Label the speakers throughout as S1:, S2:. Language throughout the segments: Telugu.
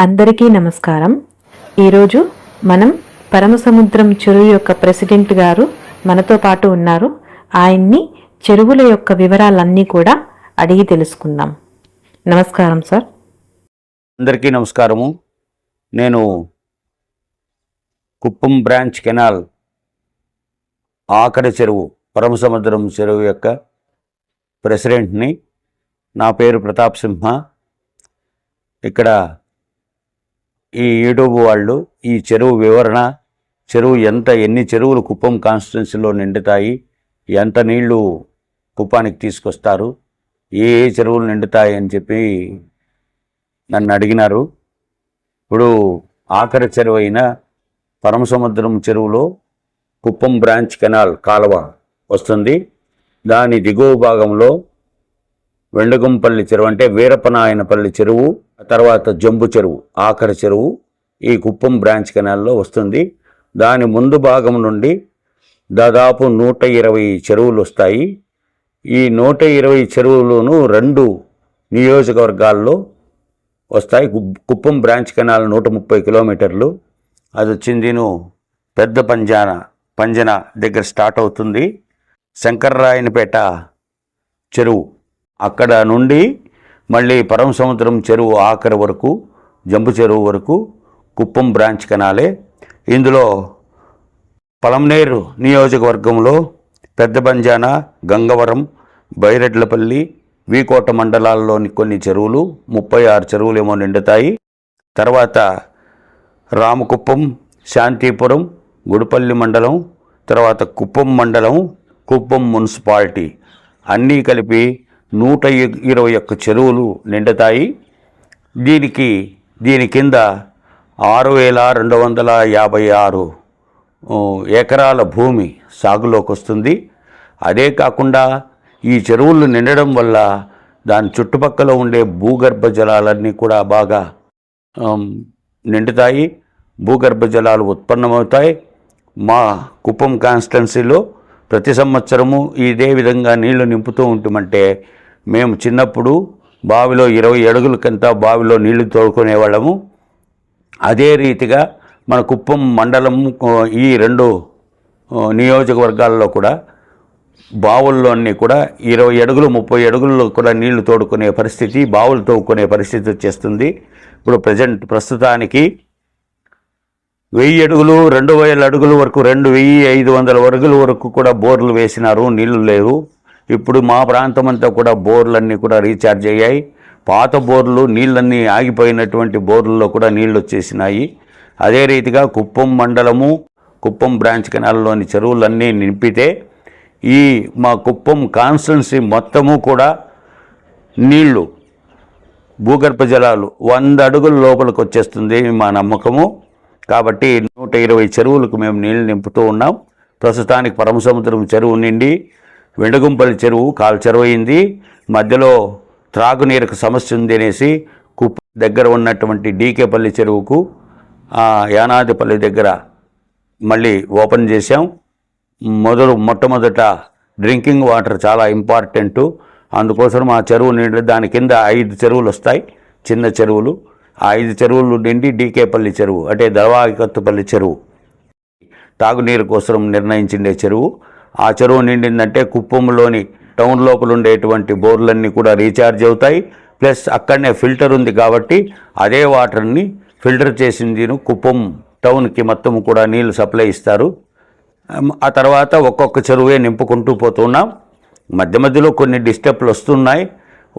S1: అందరికీ నమస్కారం. ఈరోజు మనం పరమసముద్రం చెరువు యొక్క ప్రెసిడెంట్ గారు మనతో పాటు ఉన్నారు. ఆయన్ని చెరువుల యొక్క వివరాలన్నీ కూడా అడిగి తెలుసుకుందాం. నమస్కారం సార్.
S2: అందరికీ నమస్కారము. నేను కుప్పం బ్రాంచ్ కెనాల్ ఆఖరి చెరువు పరమసముద్రం చెరువు యొక్క ప్రెసిడెంట్ని. నా పేరు ప్రతాప్ సింహ. ఇక్కడ ఈ యూట్యూబ్ వాళ్ళు ఈ చెరువు వివరణ చెరువు ఎంత ఎన్ని చెరువులు కుప్పం కాన్స్టిట్యున్సీలో నిండుతాయి ఎంత నీళ్ళు కుప్పానికి తీసుకొస్తారు ఏ ఏ చెరువులు నిండుతాయి అని చెప్పి నన్ను అడిగినారు. ఇప్పుడు ఆఖరి చెరువు అయిన పరమసముద్రం చెరువులో కుప్పం బ్రాంచ్ కెనాల్ కాలువ వస్తుంది. దాని దిగువ భాగంలో వెండగుంపల్లి చెరువు అంటే వీరపనాయనపల్లి చెరువు తర్వాత జంబు చెరువు ఆఖరి చెరువు ఈ కుప్పం బ్రాంచ్ కెనాల్లో వస్తుంది. దాని ముందు భాగం నుండి దాదాపు నూట ఇరవై చెరువులు వస్తాయి. ఈ నూట ఇరవై చెరువులను రెండు నియోజకవర్గాల్లో వస్తాయి. కుప్పం బ్రాంచ్ కెనాల్ నూట ముప్పై కిలోమీటర్లు. అది వచ్చిందిను పెద్ద పంజాన పంజన దగ్గర స్టార్ట్ అవుతుంది. శంకర్రాయనపేట చెరువు. అక్కడ నుండి మళ్ళీ పరమ సముద్రం చెరువు ఆఖరి వరకు జంబు చెరువు వరకు కుప్పం బ్రాంచ్ కెనాలే. ఇందులో పలంనేరు నియోజకవర్గంలో పెద్ద బంజాన గంగవరం బైరెడ్లపల్లి వీకోట మండలాల్లోని కొన్ని చెరువులు ముప్పై ఆరు చెరువులేమో నిండుతాయి. తర్వాత రామకుప్పం శాంతిపురం గుడిపల్లి మండలం తర్వాత కుప్పం మండలం కుప్పం మున్సిపాలిటీ. అన్నీ కలిపి నూట ఇరవై ఒక్క చెరువులు నిండుతాయి. దీనికి దీని కింద ఆరు వేల రెండు వందల యాభై ఆరు ఎకరాల భూమి సాగులోకి వస్తుంది. అదే కాకుండా ఈ చెరువులు నిండడం వల్ల దాని చుట్టుపక్కల ఉండే భూగర్భ జలాలన్నీ కూడా బాగా నిండుతాయి. భూగర్భ జలాలు ఉత్పన్నమవుతాయి. మా కుప్పం కాన్స్టెన్సీలో ప్రతి సంవత్సరము ఇదే విధంగా నీళ్ళు నింపుతూ ఉంటామంటే మేము చిన్నప్పుడు బావిలో ఇరవై అడుగుల కింద బావిలో నీళ్ళు తోడుకునేవాళ్ళము. అదే రీతిగా మన కుప్పం మండలం ఈ రెండు నియోజకవర్గాల్లో కూడా బావుల్లో అన్నీ కూడా ఇరవై అడుగులు ముప్పై అడుగుల్లో కూడా నీళ్ళు తోడుకునే పరిస్థితి బావులు తోడుకునే పరిస్థితి వచ్చేస్తుంది. ఇప్పుడు ప్రజెంట్ ప్రస్తుతానికి వెయ్యి అడుగులు రెండు వేల అడుగుల వరకు రెండు వెయ్యి ఐదు వందల అడుగుల వరకు కూడా బోర్లు వేసినారు నీళ్ళు లేవు. ఇప్పుడు మా ప్రాంతం అంతా కూడా బోర్లన్నీ కూడా రీఛార్జ్ అయ్యాయి. పాత బోర్లు నీళ్ళన్నీ ఆగిపోయినటువంటి బోర్లలో కూడా నీళ్ళు వచ్చేసినాయి. అదే రీతిగా కుప్పం మండలము కుప్పం బ్రాంచ్ కెనాల్లోని చెరువులన్నీ నింపితే ఈ మా కుప్పం కాన్స్టెన్సీ మొత్తము కూడా నీళ్ళు భూగర్భ జలాలు వంద అడుగుల లోపలికి వచ్చేస్తుంది మా నమ్మకము. కాబట్టి నూట ఇరవై చెరువులకు మేము నీళ్ళు నింపుతూ ఉన్నాం. ప్రస్తుతానికి పరమసముద్రం చెరువు నిండి వెండగుంపల్లి చెరువు కాలు చెరువు అయింది మధ్యలో త్రాగునీరుకు సమస్య ఉంది అనేసి కుప్ప దగ్గర ఉన్నటువంటి డీకేపల్లి చెరువుకు యానాదిపల్లి దగ్గర మళ్ళీ ఓపెన్ చేశాం. మొదలు మొట్టమొదట డ్రింకింగ్ వాటర్ చాలా ఇంపార్టెంట్. అందుకోసం ఆ చెరువు నిండి దాని కింద ఐదు చెరువులు వస్తాయి చిన్న చెరువులు. ఆ ఐదు చెరువులు నిండి డీకేపల్లి చెరువు అంటే దళవాయికత్తుపల్లి చెరువు. తాగునీరు కోసం నిర్ణయించిండే చెరువు. ఆ చెరువు నిండిందంటే కుప్పంలోని టౌన్ లోపల ఉండేటువంటి బోర్లన్నీ కూడా రీఛార్జ్ అవుతాయి. ప్లస్ అక్కడనే ఫిల్టర్ ఉంది కాబట్టి అదే వాటర్ని ఫిల్టర్ చేసింది కుప్పం టౌన్కి మొత్తం కూడా నీళ్ళు సప్లై ఇస్తారు. ఆ తర్వాత ఒక్కొక్క చెరువే నింపుకుంటూ పోతున్నాం. మధ్య మధ్యలో కొన్ని డిస్టర్బ్లు వస్తున్నాయి.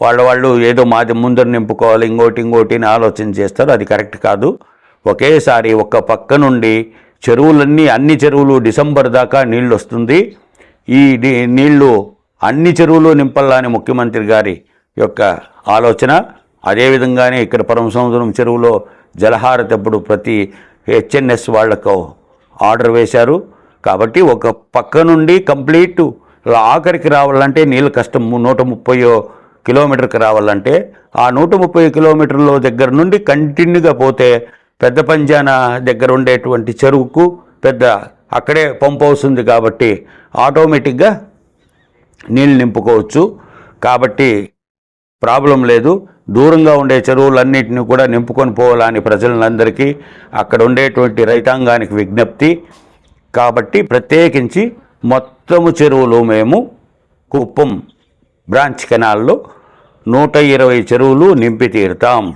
S2: వాళ్ళ వాళ్ళు ఏదో మాది ముందర నింపుకోవాలి ఇంకోటి ఇంకోటి అని ఆలోచన చేస్తారు. అది కరెక్ట్ కాదు. ఒకేసారి ఒక పక్క నుండి చెరువులన్నీ అన్ని చెరువులు డిసెంబర్ దాకా నీళ్ళు వస్తుంది. ఈ నీళ్ళు అన్ని చెరువులు నింపాలని అని ముఖ్యమంత్రి గారి యొక్క ఆలోచన. అదేవిధంగానే ఇక్కడ పరమసముద్రం చెరువులో జలహారతప్పుడు ప్రతి హెచ్ఎన్ఎస్ వాళ్ళకు ఆర్డర్ వేశారు. కాబట్టి ఒక పక్క నుండి కంప్లీట్ ఆఖరికి రావాలంటే నీళ్ళు కష్టం నూట ముప్పై కిలోమీటర్కి రావాలంటే ఆ నూట ముప్పై కిలోమీటర్ల దగ్గర నుండి కంటిన్యూగా పోతే పెద్ద పంజాన దగ్గర ఉండేటువంటి చెరువుకు పెద్ద అక్కడే పంప్ హౌస్ ఉంది కాబట్టి ఆటోమేటిక్గా నీళ్ళు నింపుకోవచ్చు. కాబట్టి ప్రాబ్లం లేదు. దూరంగా ఉండే చెరువులన్నింటినీ కూడా నింపుకొని పోవాలని ప్రజలందరికీ అక్కడ ఉండేటువంటి రైతాంగానికి విజ్ఞప్తి. కాబట్టి ప్రత్యేకించి మొత్తము చెరువులు మేము కుప్పం బ్రాంచ్ కెనాల్లో నూట ఇరవై చెరువులు నింపి తీరుతాం.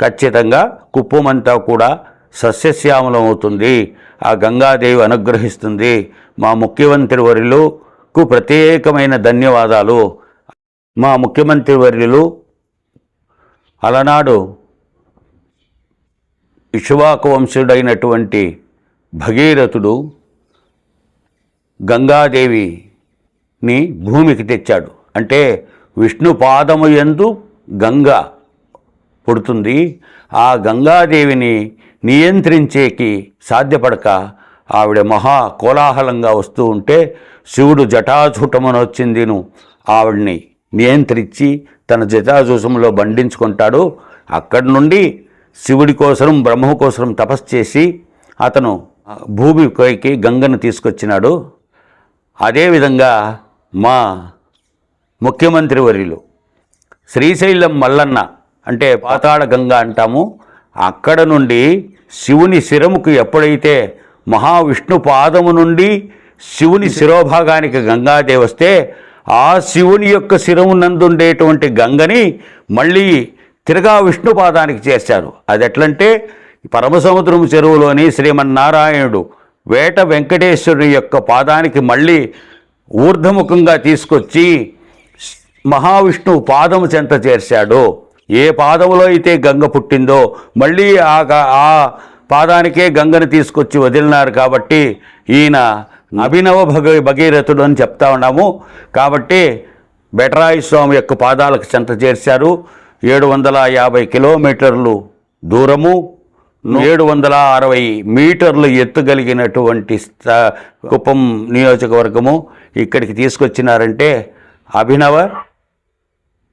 S2: ఖచ్చితంగా కుప్పం అంతా కూడా సస్యశ్యామలం అవుతుంది. ఆ గంగాదేవి అనుగ్రహిస్తుంది. మా ముఖ్యమంత్రి వర్యులకు ప్రత్యేకమైన ధన్యవాదాలు. మా ముఖ్యమంత్రి వర్యులు అలనాడు ఇషువాకు వంశుడైనటువంటి భగీరథుడు గంగాదేవిని భూమికి తెచ్చాడు. అంటే విష్ణు పాదము యందు గంగ పుడుతుంది. ఆ గంగాదేవిని నియంత్రించేకి సాధ్యపడక ఆవిడ మహా కోలాహలంగా వస్తూ ఉంటే శివుడు జటాజూటమునొచ్చిందిను ఆవిడ్ని నియంత్రించి తన జటాజూసంలో బండించుకుంటాడు. అక్కడి నుండి శివుడి కోసం బ్రహ్మ కోసం తపస్సు చేసి అతను భూమిపైకి గంగను తీసుకొచ్చినాడు. అదేవిధంగా మా ముఖ్యమంత్రి వర్యులు శ్రీశైలం మల్లన్న అంటే పాతాళ గంగ అంటాము. అక్కడ నుండి శివుని శిరముకు ఎప్పుడైతే మహావిష్ణు పాదము నుండి శివుని శిరోభాగానికి గంగాదేవి వస్తే ఆ శివుని యొక్క శిరము నందుండేటువంటి గంగని మళ్ళీ తిరగా విష్ణు పాదానికి చేర్చారు అది ఎట్లంటే పరమసముద్రం చెరువులోని శ్రీమన్నారాయణుడు వేట వెంకటేశ్వరుని యొక్క పాదానికి మళ్ళీ ఊర్ధముఖంగా తీసుకొచ్చి మహావిష్ణువు పాదము చెంత చేర్చాడు. ఏ పాదములో అయితే గంగ పుట్టిందో మళ్ళీ ఆ గ- ఆ పాదానికే గంగను తీసుకొచ్చి వదిలినారు కాబట్టి ఈయన అభినవ భగ భగీరథుడు అని చెప్తా ఉన్నాము. కాబట్టి బెటరాయి స్వామి యొక్క పాదాలకు చెంత చేర్చారు. ఏడు వందల యాభై కిలోమీటర్లు దూరము. ఏడు వందల అరవై మీటర్లు ఎత్తుగలిగినటువంటి స్థ- కుప్పం నియోజకవర్గము ఇక్కడికి తీసుకొచ్చినారంటే అభినవ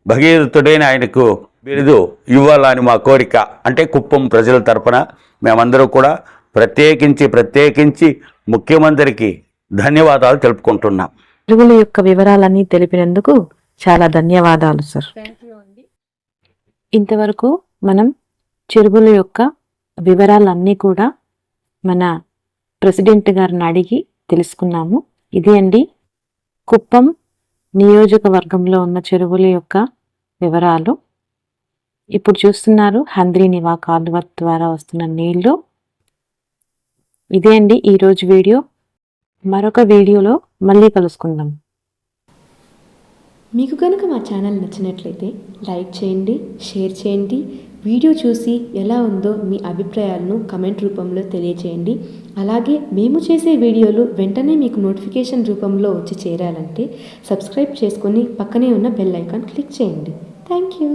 S2: భగీరథుడైన ఆయనకు బిరుదు ఇవ్వాలని మా కోరిక. అంటే కుప్పం ప్రజల తరపున మేమందరూ కూడా ప్రత్యేకించి ప్రత్యేకించి ముఖ్యమంత్రికి ధన్యవాదాలు తెలుపుకుంటున్నాం.
S1: చెరువుల యొక్క వివరాలన్నీ తెలిపినందుకు చాలా ధన్యవాదాలు సార్. ఇంతవరకు మనం చెరువుల యొక్క వివరాలన్నీ కూడా మన ప్రెసిడెంట్ గారిని అడిగి తెలుసుకున్నాము. ఇది అండి కుప్పం నియోజకవర్గంలో ఉన్న చెరువుల యొక్క వివరాలు. ఇప్పుడు చూస్తున్నారు హంద్రీనివా కాలువ ద్వారా వస్తున్న నీళ్ళు. ఇదే అండి ఈరోజు వీడియో. మరొక వీడియోలో మళ్ళీ కలుసుకుందాం.
S3: మీకు కనుక మా ఛానల్ నచ్చినట్లయితే లైక్ చేయండి షేర్ చేయండి. వీడియో చూసి ఎలా ఉందో మీ అభిప్రాయాలను కమెంట్ రూపంలో తెలియచేయండి అలాగే మేము చేసే వీడియోలు వెంటనే మీకు నోటిఫికేషన్ రూపంలో వచ్చి చేరాలంటే సబ్స్క్రైబ్ చేసుకొని పక్కనే ఉన్న బెల్ ఐకాన్ క్లిక్ చేయండి. Thank you.